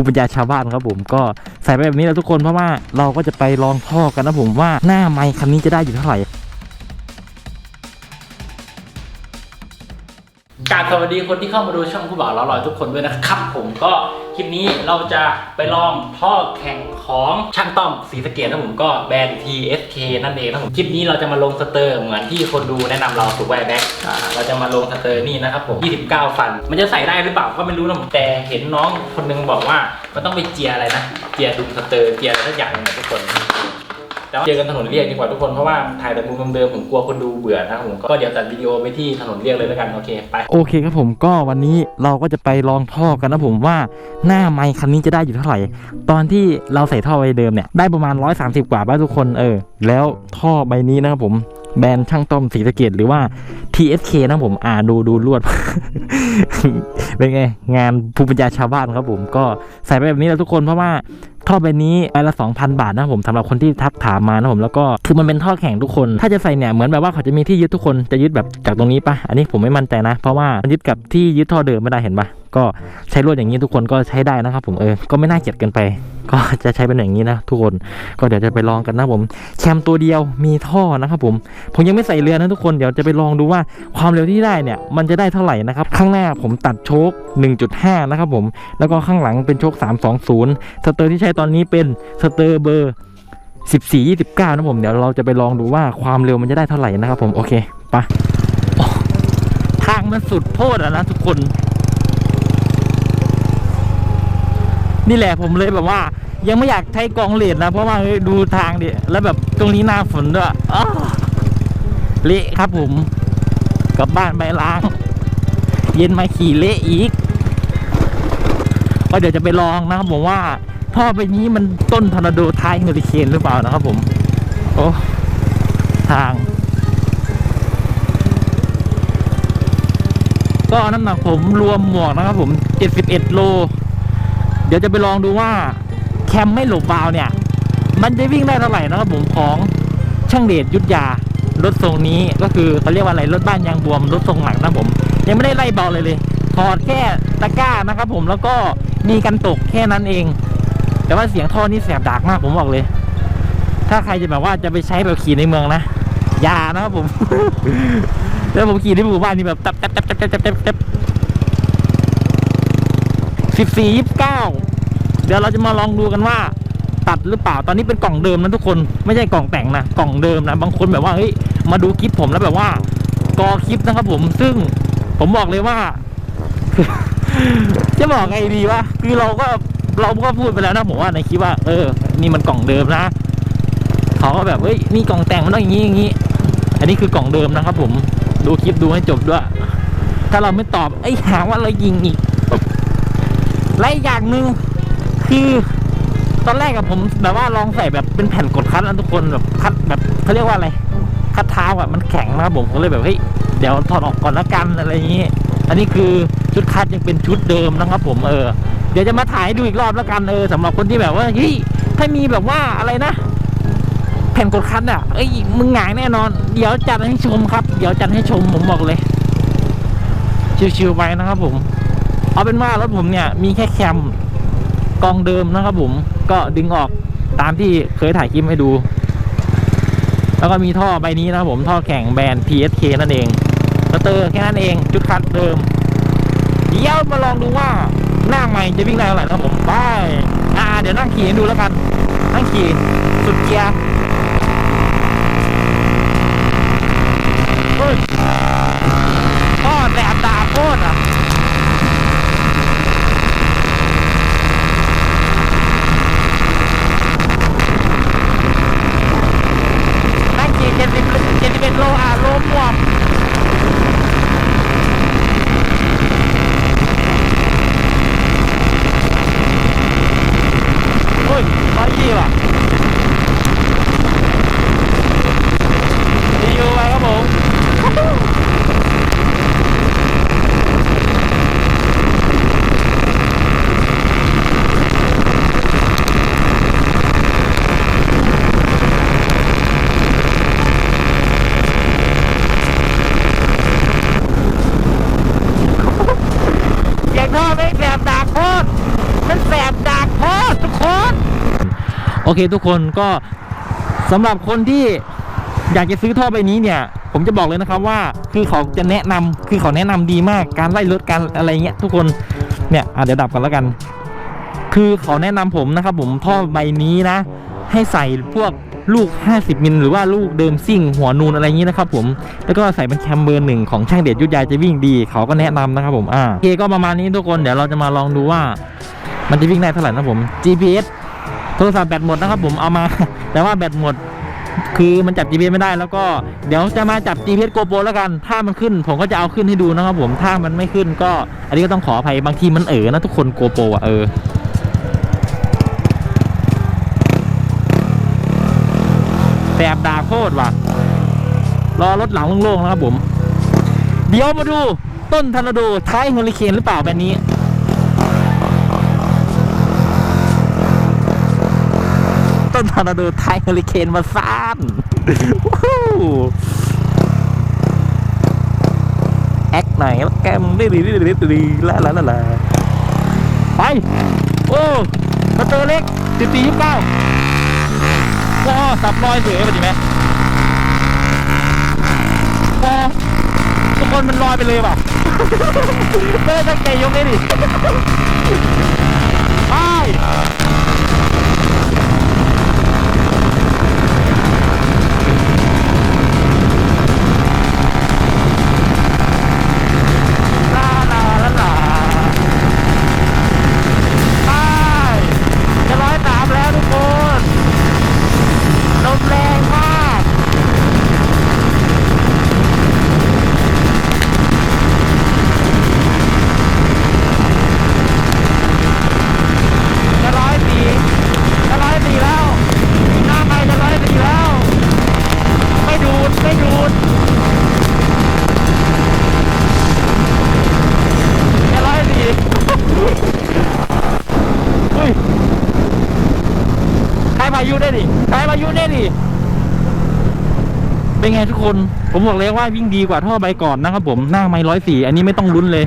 ภูมิปัญญาชาวบ้านครับผมก็ใส่ไปแบบนี้แล้วทุกคนเพราะว่าเราก็จะไปลองท่อกันนะผมว่าหน้าไม้คันนี้จะได้อยู่เท่าไหร่ กราบสวัสดีคนที่เข้ามาดูช่องผู้บ่าวเราลอยทุกคนด้วยนะครับผมก็คลิปนี้เราจะไปลองท่อแข่งของช่างต้อมสีสะเกตนะผมก็แบรนด์ TSK นั่นเองนะผมคลิปนี้เราจะมาลงสเตอร์เหมือนที่คนดูแนะนำเราถูกไวแบ็กเราจะมาลงสเตอร์นี่นะครับผม 29 ฟัน มันจะใส่ได้หรือเปล่าก็ไม่รู้นะผมแต่เห็นน้องคนนึงบอกว่ามันต้องไปเจียอะไรนะ เจียดุมสเตอร์เจียอะไรสักอย่างนึงนะทุกคน แต่ว่าเจอกันถนนเรียกดีกว่าทุกคนเพราะว่าถ่ายแต่มุมเดิมๆผมกลัวคนดูเบื่อนะครับผมก็เดี๋ยวตัดวิดีโอไปที่ถนนเรียกเลยแล้วกันโอเคไป โอเคครับผมก็วันนี้เราก็จะไปลองท่อกันนะผมว่าหน้าไมค์คันนี้จะได้อยู่เท่าไหร่ ตอนที่เราใส่ท่อไว้เดิมเนี่ยได้ประมาณ 130 กว่าบ้างทุกคนเออ แล้วท่อใบนี้นะครับผมแบรนด์ช่างต้อมสีสะเกตหรือว่า TSK นะผมอ่าดูดูลวด เป็นไง งานภูมิปัญญาชาวบ้านครับผมก็ใส่ไปแบบนี้แหละทุกคนเพราะว่า ท่อใบนี้ใบละ 2,000 บาทนะผมสำหรับคนที่ทักถามมานะผมแล้วก็คือมันเป็นท่อแข็งทุกคน ถ้าจะใส่เนี่ยเหมือนแบบว่าเขาจะมีที่ยึดทุกคนจะยึดแบบจากตรงนี้ปะอันนี้ผมไม่มั่นใจนะ เพราะว่ามันยึดกับที่ยึดท่อเดิมไม่ได้เห็นปะ ก็ใช้ลวดอย่างนี้ทุกคนก็ใช้ได้นะครับ ผมเออก็ไม่น่าเกลียดเกินไป ก็จะใช้เป็นอย่างนี้นะทุกคนก็เดี๋ยวจะไปลองกันนะผมแคมตัวเดียวมีท่อนะครับผมผมยังไม่ใส่เรือนะทุกคนเดี๋ยวจะไปลองดูว่าความเร็วที่ได้เนี่ยมันจะได้เท่าไหร่นะครับข้างหน้าผมตัดโชค 1.5 นะครับผมแล้วก็ข้างหลังเป็นโชค 320 สเตอร์ที่ใช้ตอนนี้เป็นสเตอร์เบอร์14 29นะผมเดี๋ยวเราจะไปลองดูว่าความเร็วมันจะได้เท่าไหร่นะครับผมโอเคไปโอ้ทางมันสุดโพดอะนะทุกคน นี่แหละผมเลยแบบว่า ยังไม่อยากใช้กองเลดนะ เพราะว่าดูทางดิแล้วแบบตรงนี้หน้าฝนด้วยเละครับผมกลับบ้านไปล้าง เย็นมาขี่เละอีกก็เดี๋ยวจะไปลองนะครับผมว่าท่อไปนี้มันต้นทอร์นาโดท้ายเฮอริเคนหรือเปล่านะครับผม โอ้ ทาง ก็น้ำหนักผมรวมหมวกนะครับผม 71 โล เดี๋ยวจะไปลองดูว่าแคมไม่หลบวาวเนี่ย มันจะวิ่งได้เท่าไหร่นะครับผมของช่างเดชยุทธยารถทรงนี้ก็คือเขาเรียกว่าอะไรรถบ้านยางบวมรถทรงหลังนะผม ยังไม่ได้ไล่เบาเลยเลยถอดแค่ตะกร้านะครับผมแล้วก็มีกันตกแค่นั้นเอง แต่ว่าเสียงท่อนี่แสบดากมากผมบอกเลย ถ้าใครจะแบบว่าจะไปใช้แบบขี่ในเมืองนะอย่านะครับผมแล้วผมขี่ในหมู่บ้านนี่แบบตับตับตับตับตับตับ สิบสี่ยี่สิบเก้าเดี๋ยวเราจะมาลองดูกันว่า ตัดหรือเปล่าตอนนี้เป็นกล่องเดิมนะทุกคนไม่ใช่กล่องแต่งนะกล่องเดิมนะบางคนแบบว่าเฮ้ยมาดูคลิปผมแล้วแบบว่ากอคลิปนะครับผมซึ่งผมบอกเลยว่า จะบอกไงดีวะคือเราก็เราก็พูดไปแล้วนะผมว่าในคลิปว่า เออ นี่มันกล่องเดิมนะเขาก็แบบเฮ้ยนี่กล่องแต่งมันต้องอย่างนี้อย่างนี้ อันนี้คือกล่องเดิมนะครับ ผมดูคลิปดูให้จบด้วย ถ้าเราไม่ตอบไอ้ยหาว่าเรายิงอีก และอีกอย่างหนึ่งคือตอนแรกกับผมแบบว่าลองใส่แบบเป็นแผ่นกดคัดนะทุกคนแบบคัดแบบเขาเรียกว่าอะไรคัดเท้าอะมันแข็งนะครับผมก็เลยแบบเฮ้ยเดี๋ยวถอดออกก่อนละกันอะไรอย่างนี้ อันนี้คือชุดคัดยังเป็นชุดเดิมนะครับ ผมเออ เดี๋ยวจะมาถ่ายให้ดูอีกรอบแล้วกันเออสำหรับคนที่แบบว่าเฮ้ยถ้ามีแบบว่าอะไรนะแผ่นกดคัดอะเอ้ยมึงหงายแน่นอน เดี๋ยวจัดให้ชมครับ เดี๋ยวจัดให้ชมผมบอกเลย ชิวๆไปนะครับผม เอาเป็นว่ารถผมเนี่ยมีแค่แคมกองเดิมนะครับผมก็ดึงออกตามที่เคยถ่ายคลิปให้ดู แล้วก็มีท่อใบนี้นะครับผมท่อแข่งแบรนด์ PSK นั่นเองสเตอร์แค่นั้นเอง จุดคัดเดิม เดี๋ยวมาลองดูว่าหน้าใหม่จะวิ่งได้เท่าไหร่นะครับผมไปอ่าเดี๋ยวนั่งขี่ดูแล้วกัน นั่งขี่สุดเกียร์ เฮ้ยพ่อแสบตาโคตรอะ นั่งขี่เจ็ดสิบเจ็ดสิบเอ็ดโลอะโลม่วงโอ้ยร้อยยี่ว่ะ อเคทุกคนก็สำหรับคนที่อยากจะซื้อท่อใบนี้เนี่ย ผมจะบอกเลยนะครับว่าคือเขาจะแนะนำคือเขาแนะนำดีมากการไล่รถการอะไรเงี้ยทุกคนเนี่ยเดี๋ยวดับกันแล้วกัน คือเขาแนะนำผมนะครับผมท่อใบนี้นะ ให้ใส่พวกลูก 50 มิลหรือว่าลูกเดิมซิ่ง หัวนูนอะไรอย่างนี้นะครับผม แล้วก็ใส่เป็นแคมเบอร์หนึ่งของช่างเด็ดยุทธยาจะวิ่งดี เขาก็แนะนำนะครับผม อ่าโอเคก็ประมาณนี้ทุกคน เดี๋ยวเราจะมาลองดูว่า มันจะวิ่งได้เท่าไหร่นะผม GPS โทรศัพท์แบตหมดนะครับผมเอามา แต่ว่าแบตหมด คือมันจับ GPS ไม่ได้แล้วก็เดี๋ยวจะมาจับ GPS GoPro แล้วกัน ถ้ามันขึ้น ผมก็จะเอาขึ้นให้ดูนะครับผมถ้ามันไม่ขึ้นก็ อันนี้ก็ต้องขออภัยบางทีมันเอ๋อนะทุกคน GoPro อะเออแสบดาโคตรว่ะรอรถหลังโล่งๆนะครับผม เดี๋ยวมาดูต้นทอร์นาโดท้ายเฮอริเคนหรือเปล่าแบบนี้ ต้นทอร์นาโดไทยเฮอริเคนมาซ่านแอคหน่อยแล้วแกมดีดีดีดีดีละละละละไป โอ้มาเจอเล็กสิบสี่ยี่สิบเก้าว้าสับลอยเสือไปดิแม่ว้าทุกคนมันลอยไปเลยป่ะไม่ได้ตั้งใจยกเลยดิไป เป็นไงทุกคน ผมบอกเลยว่าวิ่งดีกว่าท่อใบก่อนนะครับผมหน้าไม้ร้อยสี่อันนี้ไม่ต้องลุ้นเลย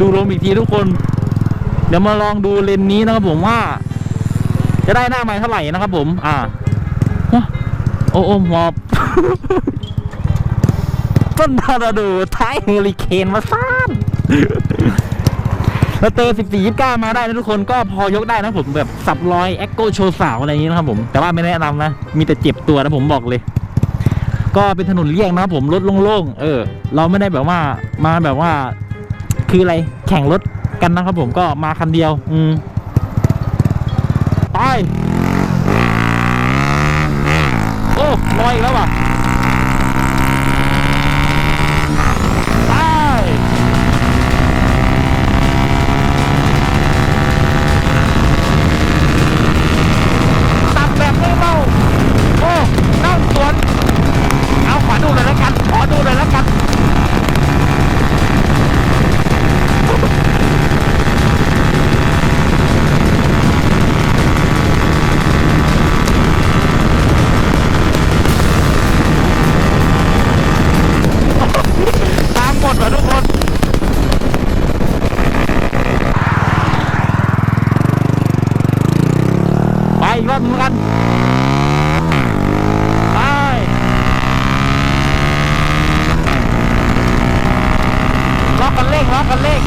ดูลมอีกทีทุกคน เดี๋ยวมาลองดูเลนนี้นะครับผมว่า จะได้หน้าไม้เท่าไหร่นะครับผม อ่าโอ้โอ้หมอบต้นทาราดูท้ายเฮอริเคนมาซ่านแล้วเตอร์14 29มาได้นะทุกคนก็พอยกได้นะผมแบบสับรอย แอคโกโชว์สาวอะไรอย่างนี้นะครับผม แต่ว่าไม่แนะนำนะ มีแต่เจ็บตัวนะผมบอกเลย ก็เป็นถนนเลี่ยงนะครับผมรถโล่งๆเออ เราไม่ได้แบบว่ามาแบบว่า คืออะไรแข่งรถกันนะครับผมก็มาคันเดียว อืม อีกรอบนึงแล้วกันไปล็อกกันเร่งล็อกกันเร่ง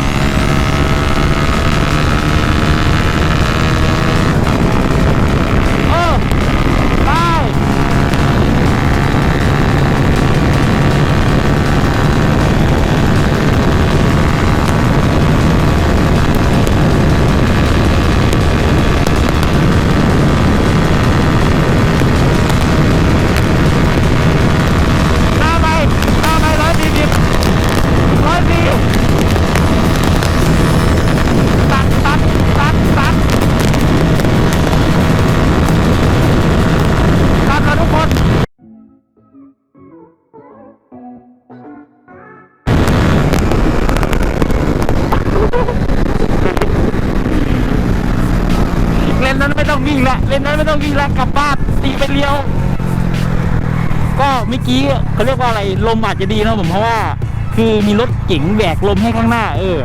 บบ้านตีไปเลี้ยว ก็เมื่อกี้เขาเรียกว่าอะไรลมอาจจะดีนะผมเพราะว่า คือมีรถเก๋งแบกลมให้ข้างหน้า เออ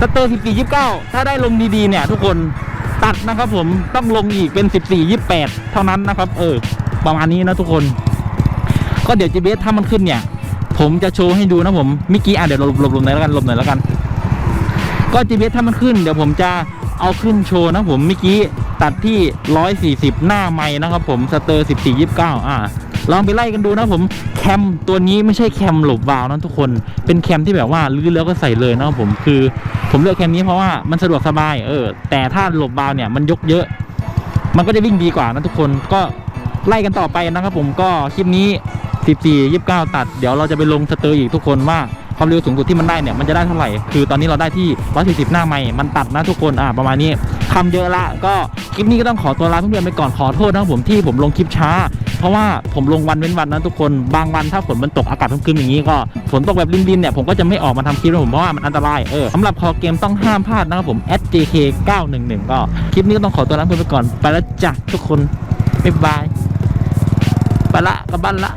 สเตอร์14 29ถ้าได้ลมดีๆเนี่ย ทุกคนตัดนะครับผมต้องลงอีกเป็น14 28เท่านั้นนะครับ เออ ประมาณนี้นะทุกคน ก็เดี๋ยว GPS ถ้ามันขึ้นเนี่ย ผมจะโชว์ให้ดูนะผมเมื่อกี้อะเดี๋ยวหลบหลบหลบหน่อยแล้วกันหลบหน่อยแล้วกัน ก็ GPS ถ้ามันขึ้นเดี๋ยวผมจะ เอาขึ้นโชว์นะผมเมื่อกี้ตัดที่ 140 หน้าไม้นะครับผมสเตอร์ 14 29 อ่าลองไปไล่กันดูนะผมแคมตัวนี้ไม่ใช่แคมหลบวาวนะทุกคน เป็นแคมที่แบบว่าลื้อแล้วก็ใส่เลยนะครับผมคือ ผมเลือกแคมนี้เพราะว่ามันสะดวกสบายเออแต่ถ้าหลบวาวเนี่ยมันยกเยอะ มันก็จะวิ่งดีกว่านะทุกคนก็ไล่กันต่อไปนะครับผมก็คลิปนี้ 14 29 ตัด เดี๋ยวเราจะไปลงสเตอร์อีกทุกคนว่า ความเร็วสูงสุดที่มันได้เนี่ยมันจะได้เท่าไหร่คือตอนนี้เราได้ที่140หน้าไม้มันตัดนะทุกคนอ่าประมาณนี้คำเยอะละก็คลิปนี้ก็ต้องขอตัวลาเพื่อนๆไปก่อนขอโทษนะผมที่ผมลงคลิปช้า เพราะว่าผมลงวันเว้นวันนะทุกคนบางวันถ้าฝนมันตกอากาศครึมๆอย่างนี้ก็ฝนตกแบบรินๆเนี่ยผมก็จะไม่ออกมาทำคลิปนะผมเพราะว่ามันอันตรายเออสำหรับคอเกมต้องห้ามพลาดนะครับผม SJK 911ก็คลิปนี้ก็ต้องขอตัวลาเพื่อนๆไปก่อนไปแล้วจ้ะทุกคนบ๊ายบายไปละกลับบ้านละ